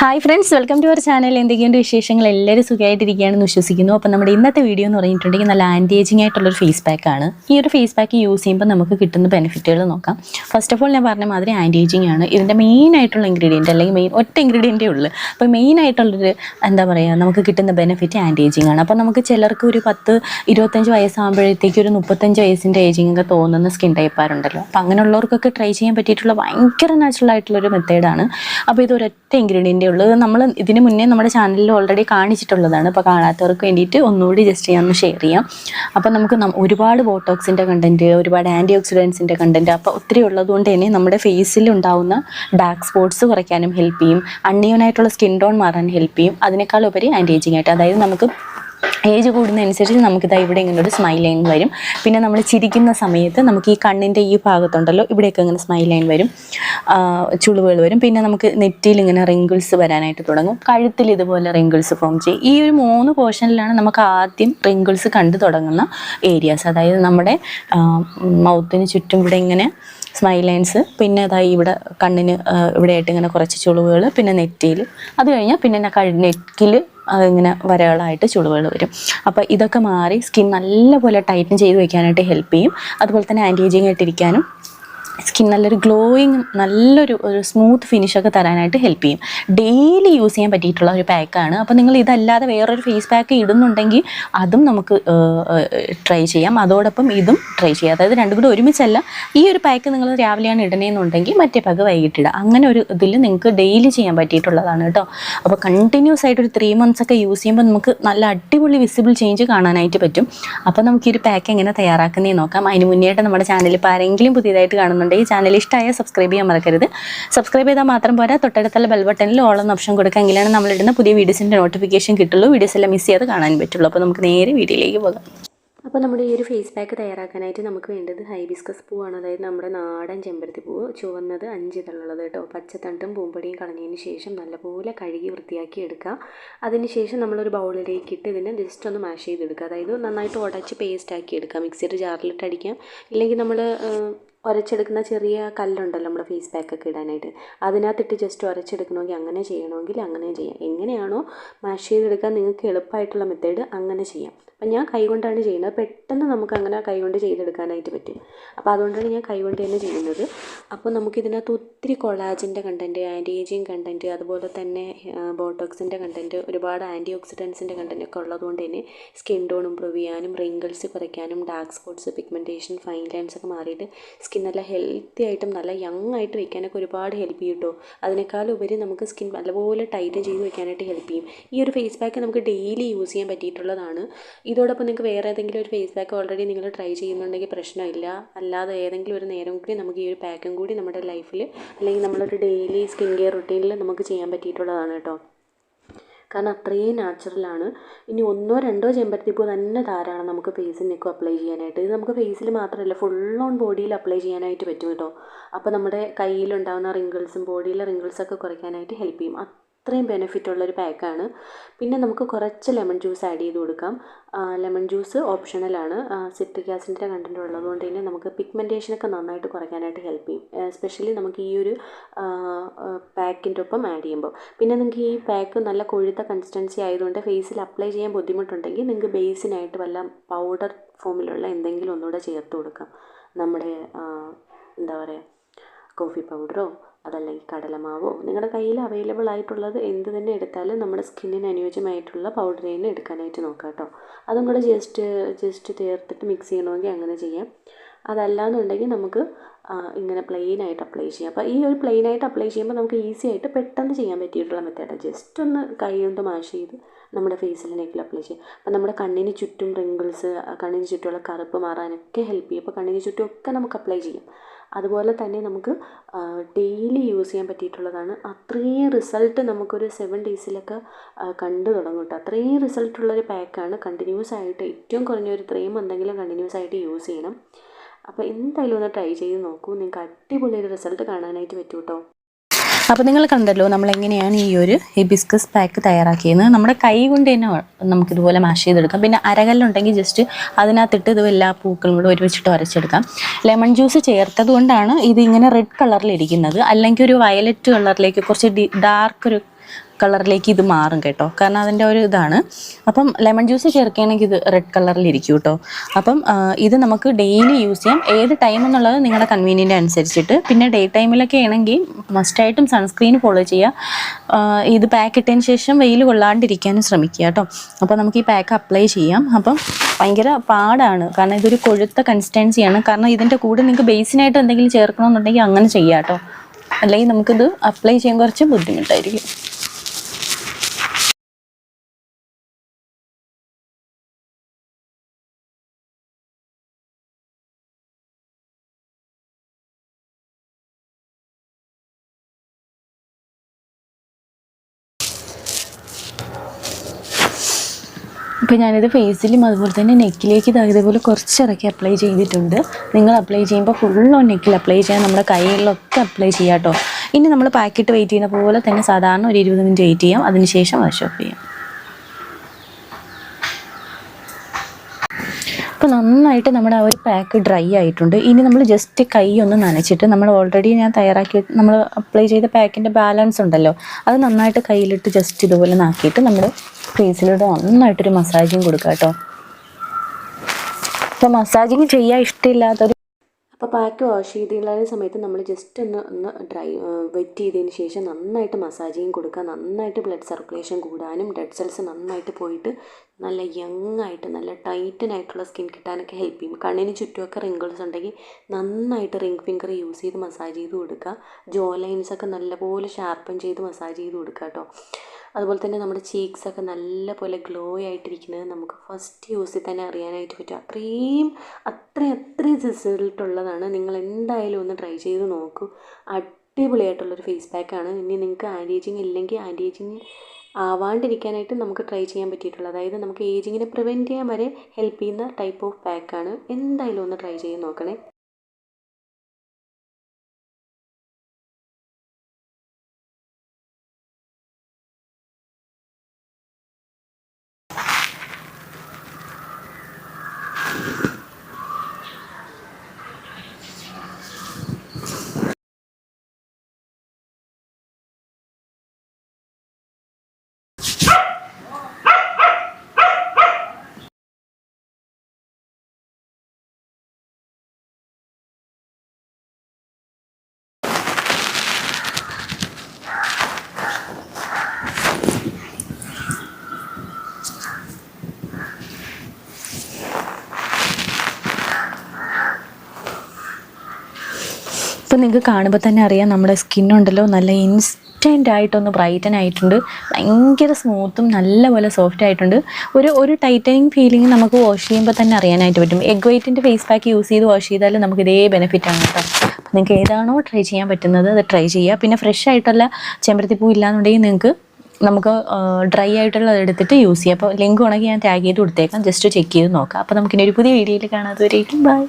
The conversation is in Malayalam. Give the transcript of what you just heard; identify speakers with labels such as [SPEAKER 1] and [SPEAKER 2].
[SPEAKER 1] Hi friends welcome to our channel എന്തൊക്കെയുണ്ട് വിശേഷങ്ങൾ? എല്ലാവരും സുഖമായിട്ടിരിക്കുകയാണെന്ന് വിശ്വസിക്കുന്നു. അപ്പോൾ നമ്മുടെ ഇന്നത്തെ വീഡിയോ എന്ന് പറഞ്ഞിട്ടുണ്ടെങ്കിൽ നല്ല ആന്റി ഏജിങ് ആയിട്ടുള്ളൊരു ഫേസ് പാക്ക് ആണ്. ഈ ഒരു ഫേസ് പാക്ക് യൂസ് ചെയ്യുമ്പോൾ നമുക്ക് കിട്ടുന്ന ബെനിഫിറ്റുകൾ നോക്കാം. ഫസ്റ്റ് ഓഫ് ഓൾ ഞാൻ പറഞ്ഞ മാതിരി ആന്റി ഏജിങ് ആണ്. ഇതിന്റെ മെയിൻ ആയിട്ടുള്ള ഇൻഗ്രീഡിയന്റ് അല്ലെങ്കിൽ മെയിൻ ഒറ്റ ഇൻഗ്രീഡിയന്റേ ഉള്ളൂ. അപ്പോൾ മെയിൻ ആയിട്ടുള്ളൊരു എന്താ പറയുക നമുക്ക് കിട്ടുന്ന ബെനിഫിറ്റ് ആന്റി ഏജിങ് ആണ്. അപ്പോൾ നമുക്ക് ചിലർക്ക് ഒരു പത്ത് ഇരുപത്തഞ്ച് വയസ്സാകുമ്പോഴത്തേക്ക് ഒരു മുപ്പത്തഞ്ച് വയസ്സിന്റെ ഏജിങ് ഒക്കെ തോന്നുന്ന സ്കിൻ ടൈപ്പാറുണ്ടല്ലോ അപ്പോൾ അങ്ങനെയുള്ളവർക്കൊക്കെ ട്രൈ ചെയ്യാൻ പറ്റിയിട്ടുള്ള ഭയങ്കര നാച്ചുറൽ ആയിട്ടുള്ളൊരു മെത്തേഡാണ് അപ്പോൾ ഇത് ഇൻഗ്രീഡിയന്റേ ഇൻഗ്രീഡിയന്റ് ഉള്ളത് നമ്മൾ ഇതിന് മുന്നേ നമ്മുടെ ചാനലിൽ ഓൾറെഡി കാണിച്ചിട്ടുള്ളതാണ്. അപ്പോൾ കാണാത്തവർക്ക് വേണ്ടിയിട്ട് ഒന്നുകൂടി ജസ്റ്റ് ഞാൻ ഒന്ന് ഷെയർ ചെയ്യാം. അപ്പോൾ നമുക്ക് ഒരുപാട് ബോട്ടോക്സിന്റെ കണ്ടന്റ് ഒരുപാട് ആന്റി ഓക്സിഡൻസിന്റെ കണ്ടന്റ് അപ്പോൾ ഒത്തിരി ഉള്ളതുകൊണ്ട് തന്നെ നമ്മുടെ ഫേസിൽ ഉണ്ടാവുന്ന ഡാർക്ക് സ്പോട്സ് കുറയ്ക്കാനും ഹെൽപ്പ് ചെയ്യും. അൺഈവൻ സ്കിൻ ടോൺ മാറാൻ ഹെൽപ്പ് ചെയ്യും. അതിനേക്കാൾ ഉപരി ആന്റി ഏജിങ് ആയിട്ട്. അതായത് നമുക്ക് ഏജ് കൂടുന്നതനുസരിച്ച് നമുക്കിതാ ഇവിടെ ഇങ്ങനെ ഒരു സ്മൈൽ ലൈൻ വരും. പിന്നെ നമ്മൾ ചിരിക്കുന്ന സമയത്ത് നമുക്ക് ഈ കണ്ണിന്റെ ഈ ഭാഗത്തുണ്ടല്ലോ ഇവിടെയൊക്കെ ഇങ്ങനെ സ്മൈൽ ലൈൻ വരും. ചുളിവുകൾ വരും. പിന്നെ നമുക്ക് നെറ്റിയിൽ ഇങ്ങനെ റിങ്കിൾസ് വരാനായിട്ട് തുടങ്ങും. കഴുത്തിൽ ഇതുപോലെ റിങ്കിൾസ് ഫോം ചെയ്യും. ഈ ഒരു മൂന്ന് പോർഷനിലാണ് നമുക്ക് ആദ്യം റിങ്കിൾസ് കണ്ടു തുടങ്ങുന്ന ഏരിയാസ് അതായത് നമ്മുടെ മൗത്തിന് ചുറ്റും ഇവിടെ ഇങ്ങനെ സ്മൈൽ ലൈൻസ് പിന്നെ അതായി ഇവിടെ കണ്ണിന് ഇവിടെയായിട്ട് ഇങ്ങനെ കുറച്ച് ചുളിവുകൾ പിന്നെ നെറ്റിയിൽ അത് കഴിഞ്ഞാൽ പിന്നെ നെക്കിൽ ഇങ്ങനെ വരകളായിട്ട് ചുളിവുകൾ വരും. അപ്പോൾ ഇതൊക്കെ മാറി സ്കിൻ നല്ലപോലെ ടൈറ്റൻ ചെയ്ത് വെക്കാനായിട്ട് ഹെൽപ്പ് ചെയ്യും. അതുപോലെ തന്നെ ആന്റി ഏജിങ് ആയിട്ടിരിക്കാനും സ്കിൻ നല്ലൊരു ഗ്ലോയിങ് നല്ലൊരു ഒരു സ്മൂത്ത് ഫിനിഷൊക്കെ തരാനായിട്ട് ഹെൽപ്പ് ചെയ്യും. ഡെയിലി യൂസ് ചെയ്യാൻ പറ്റിയിട്ടുള്ള ഒരു പാക്കാണ് അപ്പോൾ നിങ്ങൾ ഇതല്ലാതെ വേറൊരു ഫേസ് പാക്ക് ഇടുന്നുണ്ടെങ്കിൽ അതും നമുക്ക് ട്രൈ ചെയ്യാം. അതോടൊപ്പം ഇതും ട്രൈ ചെയ്യാം. അതായത് രണ്ടും കൂടി ഒരുമിച്ചല്ല ഈ ഒരു പാക്ക് നിങ്ങൾ രാവിലെയാണ് ഇടണേന്നുണ്ടെങ്കിൽ മറ്റേ പാക്ക് വൈകിട്ടിടുക. അങ്ങനെ ഒരു ഇതിൽ നിങ്ങൾക്ക് ഡെയിലി ചെയ്യാൻ പറ്റിയിട്ടുള്ളതാണ് കേട്ടോ. അപ്പോൾ കണ്ടിന്യൂസ് ആയിട്ട് ഒരു ത്രീ മന്ത്സ് ഒക്കെ യൂസ് ചെയ്യുമ്പോൾ നമുക്ക് നല്ല അടിപൊളി വിസിബിൾ ചേഞ്ച് കാണാനായിട്ട് പറ്റും. അപ്പോൾ നമുക്ക് ഈ ഒരു പാക്ക് എങ്ങനെ തയ്യാറാക്കുന്നതെന്ന് നോക്കാം. അതിന് മുന്നേയായിട്ട് നമ്മുടെ ചാനലിൽ ഇപ്പോൾ ആരെങ്കിലും പുതിയതായിട്ട് കാണുന്നുണ്ടെങ്കിൽ ചാനൽ ഇഷ്ടമായ സബ്സ്ക്രൈബ് ചെയ്യാൻ മറക്കരുത്. സബ്സ്ക്രൈബ് ചെയ്താൽ മാത്രം പോരാ. തൊട്ടടുത്തുള്ള ബെൽ ബട്ടണിൽ ഓൾ എന്ന ഓപ്ഷൻ കൊടുക്കുക. എങ്കിലാണ് നമ്മളിടുന്ന പുതിയ വീഡിയോസിന്റെ നോട്ടിഫിക്കേഷൻ കിട്ടുള്ളൂ. വീഡിയോസ് എല്ലാം മിസ് ചെയ്യാതെ കാണാൻ പറ്റുള്ളൂ. അപ്പോൾ നമുക്ക് നേരെ വീഡിയോയിലേക്ക് പോകാം. അപ്പോൾ നമ്മുടെ ഈ ഒരു ഫേസ് പാക്ക് തയ്യാറാക്കാനായിട്ട് നമുക്ക് വേണ്ടത് ഹൈബിസ്കസ് പൂവാണ്. അതായത് നമ്മുടെ നാടൻ ചെമ്പരത്തി പൂവ് ചുവന്നത് അഞ്ച് ഇതളുള്ളത് കേട്ടോ. പച്ചത്തണ്ടും പൂമ്പടിയും കളഞ്ഞതിന് ശേഷം നല്ലപോലെ കഴുകി വൃത്തിയാക്കി എടുക്കുക. അതിന് ശേഷം നമ്മളൊരു ബൗളിലേക്ക് ഇട്ട് ഇതിനെ ജസ്റ്റ് ഒന്ന് മാഷ് ചെയ്തെടുക്കുക. അതായത് നന്നായിട്ട് ഉടച്ച് പേസ്റ്റ് ആക്കി എടുക്കുക. മിക്സിയുടെ ജാറിലിട്ട് അടിക്കാം. ഇല്ലെങ്കിൽ നമ്മൾ ഉരച്ചെടുക്കുന്ന ചെറിയ കല്ലുണ്ടല്ലോ നമ്മുടെ ഫേസ് പാക്കൊക്കെ ഇടാനായിട്ട്. അതിനകത്തിട്ട് ജസ്റ്റ് ഉരച്ചെടുക്കണമെങ്കിൽ അങ്ങനെ ചെയ്യണമെങ്കിൽ അങ്ങനെ ചെയ്യാം. എങ്ങനെയാണോ മാഷ് ചെയ്തെടുക്കാൻ നിങ്ങൾക്ക് എളുപ്പമായിട്ടുള്ള മെത്തേഡ് അങ്ങനെ ചെയ്യാം. അപ്പം ഞാൻ കൈകൊണ്ടാണ് ചെയ്യുന്നത്. പെട്ടെന്ന് നമുക്ക് അങ്ങനെ കൈകൊണ്ട് ചെയ്തെടുക്കാനായിട്ട് പറ്റും. അപ്പോൾ അതുകൊണ്ടാണ് ഞാൻ കൈകൊണ്ട് തന്നെ ചെയ്യുന്നത്. അപ്പോൾ നമുക്കിതിനകത്ത് ഒത്തിരി കൊളാജിന്റെ കണ്ടന്റ് ആന്റി ഏജിങ് കണ്ടന്റ് അതുപോലെ തന്നെ ബോട്ടോക്സിന്റെ കണ്ടന്റ് ഒരുപാട് ആന്റി ഓക്സിഡൻസിന്റെ കണ്ടന്റ് ഒക്കെ ഉള്ളതുകൊണ്ട് തന്നെ സ്കിൻ ടോൺ ഇമ്പ്രൂവ് ചെയ്യാനും റിങ്കിൾസ് കുറയ്ക്കാനും dark spots pigmentation fine lines ഒക്കെ മാറിയിട്ട് സ്കിൻ നല്ല ഹെൽത്തി ആയിട്ടും നല്ല യങ് ആയിട്ട് വയ്ക്കാനൊക്കെ ഒരുപാട് ഹെൽപ്പ് ചെയ്യും കേട്ടോ അതിനേക്കാളുപരി നമുക്ക് സ്കിൻ നല്ലപോലെ ടൈറ്റ് ചെയ്ത് വയ്ക്കാനായിട്ട് ഹെൽപ്പ് ചെയ്യും. ഈ ഒരു ഫേസ് പാക്ക് നമുക്ക് ഡെയിലി യൂസ് ചെയ്യാൻ പറ്റിയിട്ടുള്ളതാണ്. ഇതോടൊപ്പം നിങ്ങൾക്ക് വേറെ ഏതെങ്കിലും ഒരു ഫേസ് പാക്ക് ഓൾറെഡി നിങ്ങൾ ട്രൈ ചെയ്യുന്നുണ്ടെങ്കിൽ പ്രശ്നമില്ല. അല്ലാതെ ഏതെങ്കിലും ഒരു നേരം കൂടി നമുക്ക് ഈ ഒരു പാക്കും കൂടി നമ്മുടെ ലൈഫിൽ അല്ലെങ്കിൽ നമ്മളൊരു ഡെയിലി സ്കിൻ കെയർ റുട്ടീനിൽ നമുക്ക് ചെയ്യാൻ പറ്റിയിട്ടുള്ളതാണ് കേട്ടോ കാരണം അത്രയും നാച്ചുറലാണ് ഇനി ഒന്നോ രണ്ടോ ചെമ്പരത്തിപ്പൂ തന്നെ ധാരാളം നമുക്ക് ഫേസിനൊക്കെ അപ്ലൈ ചെയ്യാനായിട്ട്. ഇത് നമുക്ക് ഫേസിൽ മാത്രമല്ല ഫുൾ ഓൺ ബോഡിയിൽ അപ്ലൈ ചെയ്യാനായിട്ട് പറ്റും കേട്ടോ. അപ്പോൾ നമ്മുടെ കയ്യിലുണ്ടാകുന്ന റിങ്കിൾസും ബോഡിയിലെ റിങ്കിൾസൊക്കെ കുറയ്ക്കാനായിട്ട് ഹെൽപ്പ് ചെയ്യും. അത്രയും ബെനിഫിറ്റ് ഉള്ളൊരു പാക്കാണ് പിന്നെ നമുക്ക് കുറച്ച് ലെമൺ ജ്യൂസ് ആഡ് ചെയ്ത് കൊടുക്കാം. ലെമൺ ജ്യൂസ് ഓപ്ഷണലാണ് സിട്രിക് ആസിഡിന്റെ കണ്ടന്റ് ഉള്ളതുകൊണ്ട് തന്നെ നമുക്ക് പിഗ്മെന്റേഷനൊക്കെ നന്നായിട്ട് കുറയ്ക്കാനായിട്ട് ഹെൽപ്പ് ചെയ്യും. എസ്പെഷ്യലി നമുക്ക് ഈ ഒരു പാക്കിന്റെ ഒപ്പം ആഡ് ചെയ്യുമ്പോൾ. പിന്നെ നിങ്ങൾക്ക് ഈ പാക്ക് നല്ല കൊഴുത്ത കൺസിസ്റ്റൻസി ആയതുകൊണ്ട് ഫേസിൽ അപ്ലൈ ചെയ്യാൻ ബുദ്ധിമുട്ടുണ്ടെങ്കിൽ നിങ്ങൾക്ക് ബേസിനായിട്ട് വല്ല പൗഡർ ഫോമിലുള്ള എന്തെങ്കിലും ഒന്നുകൂടെ ചേർത്ത് കൊടുക്കാം. നമ്മുടെ എന്താ പറയുക കോഫി പൗഡറോ അതല്ലെങ്കിൽ കടലമാവോ നിങ്ങളുടെ കയ്യിൽ അവൈലബിൾ ആയിട്ടുള്ളത് എന്ത് തന്നെ എടുത്താലും നമ്മുടെ സ്കിന്നിന് അനുയോജ്യമായിട്ടുള്ള പൗഡർ തന്നെ എടുക്കാനായിട്ട് നോക്കാം കേട്ടോ. അതും കൂടെ ജസ്റ്റ് ജസ്റ്റ് ചേർത്തിട്ട് മിക്സ് ചെയ്യണമെങ്കിൽ അങ്ങനെ ചെയ്യാം. അതല്ലാന്നുണ്ടെങ്കിൽ നമുക്ക് ഇങ്ങനെ പ്ലെയിൻ ആയിട്ട് അപ്ലൈ ചെയ്യാം. അപ്പോൾ ഈ ഒരു പ്ലെയിൻ ആയിട്ട് അപ്ലൈ ചെയ്യുമ്പോൾ നമുക്ക് ഈസി ആയിട്ട് പെട്ടെന്ന് ചെയ്യാൻ പറ്റിയിട്ടുള്ള മെത്തേഡാണ് ജസ്റ്റ് ഒന്ന് കൈ കൊണ്ട് മാഷ് ചെയ്ത് നമ്മുടെ ഫേസിൽ നെക്കിൽ അപ്ലൈ ചെയ്യാം. അപ്പോൾ നമ്മുടെ കണ്ണിന് ചുറ്റും റിങ്കിൾസ് കണ്ണിന് ചുറ്റുമുള്ള കറുപ്പ് മാറാനൊക്കെ ഹെൽപ്പ് ചെയ്യും. അപ്പോൾ കണ്ണിന് ചുറ്റും ഒക്കെ നമുക്ക് അപ്ലൈ ചെയ്യാം. അതുപോലെ തന്നെ നമുക്ക് ഡെയിലി യൂസ് ചെയ്യാൻ പറ്റിയിട്ടുള്ളതാണ്. അത്രയും റിസൾട്ട് നമുക്കൊരു സെവൻ ഡേയ്സിലൊക്കെ കണ്ടു തുടങ്ങും കേട്ടോ അത്രയും റിസൾട്ടുള്ളൊരു പാക്കാണ് കണ്ടിന്യൂസ് ആയിട്ട് ഏറ്റവും കുറഞ്ഞ ഒരു ത്രീ മന്തെങ്കിലും കണ്ടിന്യൂസ് ആയിട്ട് യൂസ് ചെയ്യണം. അപ്പോൾ എന്തായാലും ഒന്ന് ട്രൈ ചെയ്ത് നോക്കൂ. നിങ്ങൾക്ക് അടിപൊളി ഒരു റിസൾട്ട് കാണാനായിട്ട് പറ്റും കേട്ടോ അപ്പോൾ നിങ്ങൾ കണ്ടല്ലോ നമ്മൾ എങ്ങനെയാണ് ഈ ഒരു ഹിബിസ്കസ് പാക്ക് തയ്യാറാക്കിയത്. നമ്മുടെ കൈ കൊണ്ട് തന്നെ നമുക്കിതുപോലെ മാഷ് ചെയ്തെടുക്കാം. പിന്നെ അരകല്ലുണ്ടെങ്കിൽ ജസ്റ്റ് അതിനകത്തിട്ട് ഇത് എല്ലാ പൂക്കളും കൂടെ ഒരുമിച്ചിട്ട് ഉരച്ചെടുക്കാം ലെമൺ ജ്യൂസ് ചേർത്തത് കൊണ്ടാണ് ഇത് ഇങ്ങനെ റെഡ് കളറിലിരിക്കുന്നത് അല്ലെങ്കിൽ ഒരു വയലറ്റ് കളറിലേക്ക് കുറച്ച് ഡാർക്ക് ഒരു കളറിലേക്ക് ഇത് മാറും കേട്ടോ. കാരണം അതിന്റെ ഒരു ഇതാണ്. അപ്പം ലെമൺ ജ്യൂസ് ചേർക്കുകയാണെങ്കിൽ ഇത് റെഡ് കളറിൽ ഇരിക്കും കേട്ടോ. അപ്പം ഇത് നമുക്ക് ഡെയിലി യൂസ് ചെയ്യാം. ഏത് ടൈം എന്നുള്ളത് നിങ്ങളുടെ കൺവീനിയന്റ് അനുസരിച്ചിട്ട്. പിന്നെ ഡേ ടൈമിലൊക്കെ ആണെങ്കിൽ മസ്റ്റായിട്ടും സൺസ്ക്രീൻ ഫോളോ ചെയ്യുക. ഇത് പാക്ക് ഇട്ടതിന് ശേഷം വെയിൽ കൊള്ളാണ്ടിരിക്കാനും ശ്രമിക്കുക കേട്ടോ. അപ്പോൾ നമുക്ക് ഈ പാക്ക് അപ്ലൈ ചെയ്യാം. അപ്പം ഭയങ്കര പാടാണ്. കാരണം ഇതൊരു കൊഴുത്ത കൺസിസ്റ്റൻസിയാണ് കാരണം ഇതിന്റെ കൂടെ നിങ്ങൾക്ക് ബേസിനായിട്ട് എന്തെങ്കിലും ചേർക്കണമെന്നുണ്ടെങ്കിൽ അങ്ങനെ ചെയ്യാം കേട്ടോ. അല്ലെങ്കിൽ നമുക്കിത് അപ്ലൈ ചെയ്യാൻ കുറച്ച് ബുദ്ധിമുട്ടായിരിക്കും. അപ്പോൾ ഞാനിത് ഫേസിലും അതുപോലെ തന്നെ നെക്കിലേക്ക് ഇതാ ഇതേപോലെ കുറച്ചിറക്കി അപ്ലൈ ചെയ്തിട്ടുണ്ട്. നിങ്ങൾ അപ്ലൈ ചെയ്യുമ്പോൾ ഫുള്ളോ നെക്കിൽ അപ്ലൈ ചെയ്യാൻ നമ്മുടെ കയ്യിലൊക്കെ അപ്ലൈ ചെയ്യാം കേട്ടോ ഇനി നമ്മൾ പാക്കറ്റ് വെയിറ്റ് ചെയ്യുന്ന പോലെ തന്നെ സാധാരണ ഒരു ഇരുപത് മിനിറ്റ് വെയിറ്റ് ചെയ്യാം. അതിനുശേഷം വാഷ് ഓഫ് ചെയ്യാം. അപ്പോൾ നന്നായിട്ട് നമ്മുടെ ആ ഒരു പാക്ക് ഡ്രൈ ആയിട്ടുണ്ട്. ഇനി നമ്മൾ ജസ്റ്റ് കൈ ഒന്ന് നനച്ചിട്ട് നമ്മൾ ഓൾറെഡി ഞാൻ തയ്യാറാക്കി നമ്മൾ അപ്ലൈ ചെയ്ത പാക്കിന്റെ ബാലൻസ് ഉണ്ടല്ലോ. അത് നന്നായിട്ട് കയ്യിലിട്ട് ജസ്റ്റ് ഇതുപോലെ നാക്കിയിട്ട് നമ്മൾ ഫേസിലൂടെ നന്നായിട്ടൊരു മസാജിങ് കൊടുക്കുക കേട്ടോ. അപ്പോൾ മസാജിങ് ചെയ്യാൻ ഇഷ്ടമില്ലാത്തൊരു
[SPEAKER 2] അപ്പോൾ പാക്ക് വാഷ് ചെയ്തുള്ള സമയത്ത് നമ്മൾ ജസ്റ്റ് ഒന്ന് ഒന്ന് ഡ്രൈ വെറ്റ് ചെയ്തതിന് ശേഷം നന്നായിട്ട് മസാജിങ് കൊടുക്കുക നന്നായിട്ട് ബ്ലഡ് സർക്കുലേഷൻ കൂടാനും ഡെഡ് സെൽസ് നന്നായിട്ട് പോയിട്ട് നല്ല യങ് ആയിട്ട് നല്ല ടൈറ്റൻ ആയിട്ടുള്ള സ്കിൻ കിട്ടാനൊക്കെ ഹെൽപ്പ് ചെയ്യും. കണ്ണിന് ചുറ്റുമൊക്കെ റിങ്കിൾസ് ഉണ്ടെങ്കിൽ നന്നായിട്ട് റിംഗ് ഫിംഗർ യൂസ് ചെയ്ത് മസാജ് ചെയ്ത് കൊടുക്കുക ജോ ലൈൻസ് ഒക്കെ നല്ലപോലെ ഷാർപ്പൻ ചെയ്ത് മസാജ് ചെയ്ത് കൊടുക്കുക കേട്ടോ. അതുപോലെ തന്നെ നമ്മുടെ ചീക്സൊക്കെ നല്ലപോലെ ഗ്ലോ ആയിട്ടിരിക്കുന്നത് നമുക്ക് ഫസ്റ്റ് യൂസിൽ തന്നെ അറിയാനായിട്ട് പറ്റും. അത്രയും അത്രയും അത്രയും റിസൾട്ട് ഉള്ളതാണ്. നിങ്ങൾ എന്തായാലും ഒന്ന് ട്രൈ ചെയ്ത് നോക്കൂ. അടിപൊളിയായിട്ടുള്ളൊരു ഫേസ് പാക്കാണ് ഇനി നിങ്ങൾക്ക് ആന്റി ഏജിങ് ഇല്ലെങ്കിൽ ആന്റി ഏജിങ് ആവാണ്ടിരിക്കാനായിട്ട് നമുക്ക് ട്രൈ ചെയ്യാൻ പറ്റിയിട്ടുള്ളത് അതായത് നമുക്ക് ഏജിങ്ങിനെ പ്രിവെന്റ് ചെയ്യാൻ വരെ ഹെൽപ്പ് ചെയ്യുന്ന ടൈപ്പ് ഓഫ് പാക്കാണ് എന്തായാലും ഒന്ന് ട്രൈ ചെയ്ത് നോക്കണേ.
[SPEAKER 1] ഇപ്പം നിങ്ങൾക്ക് കാണുമ്പോൾ തന്നെ അറിയാം നമ്മുടെ സ്കിന്നുണ്ടല്ലോ നല്ല ഇൻസ്റ്റന്റ് ആയിട്ടൊന്ന് ബ്രൈറ്റൻ ആയിട്ടുണ്ട്. ഭയങ്കര സ്മൂത്തും നല്ലപോലെ സോഫ്റ്റ് ആയിട്ടുണ്ട്. ഒരു ഒരു ടൈറ്റനിങ് ഫീലിംഗ് നമുക്ക് വാഷ് ചെയ്യുമ്പോൾ തന്നെ അറിയാനായിട്ട് പറ്റും. എഗ് വൈറ്റിന്റെ ഫേസ് പാക്ക് യൂസ് ചെയ്ത് വാഷ് ചെയ്താൽ നമുക്ക് ഇതേ ബെനിഫിറ്റ് ആണ് കേട്ടോ. അപ്പം നിങ്ങൾക്ക് ഏതാണോ ട്രൈ ചെയ്യാൻ പറ്റുന്നത് അത് ട്രൈ ചെയ്യുക. പിന്നെ ഫ്രഷ് ആയിട്ടുള്ള ചെമ്പരത്തിപ്പൂ ഇല്ലാന്നുണ്ടെങ്കിൽ നിങ്ങൾക്ക് നമുക്ക് ഡ്രൈ ആയിട്ടുള്ളത് എടുത്തിട്ട് യൂസ് ചെയ്യാം. അപ്പോൾ ലിങ്ക് ഉണക്കി ഞാൻ ടാഗ് ചെയ്ത് കൊടുത്തേക്കാം. ജസ്റ്റ് ചെക്ക് ചെയ്ത് നോക്കാം. അപ്പോൾ നമുക്കിനി ഒരു പുതിയ വീഡിയോയിൽ കാണാത്തവരേക്കും ബൈ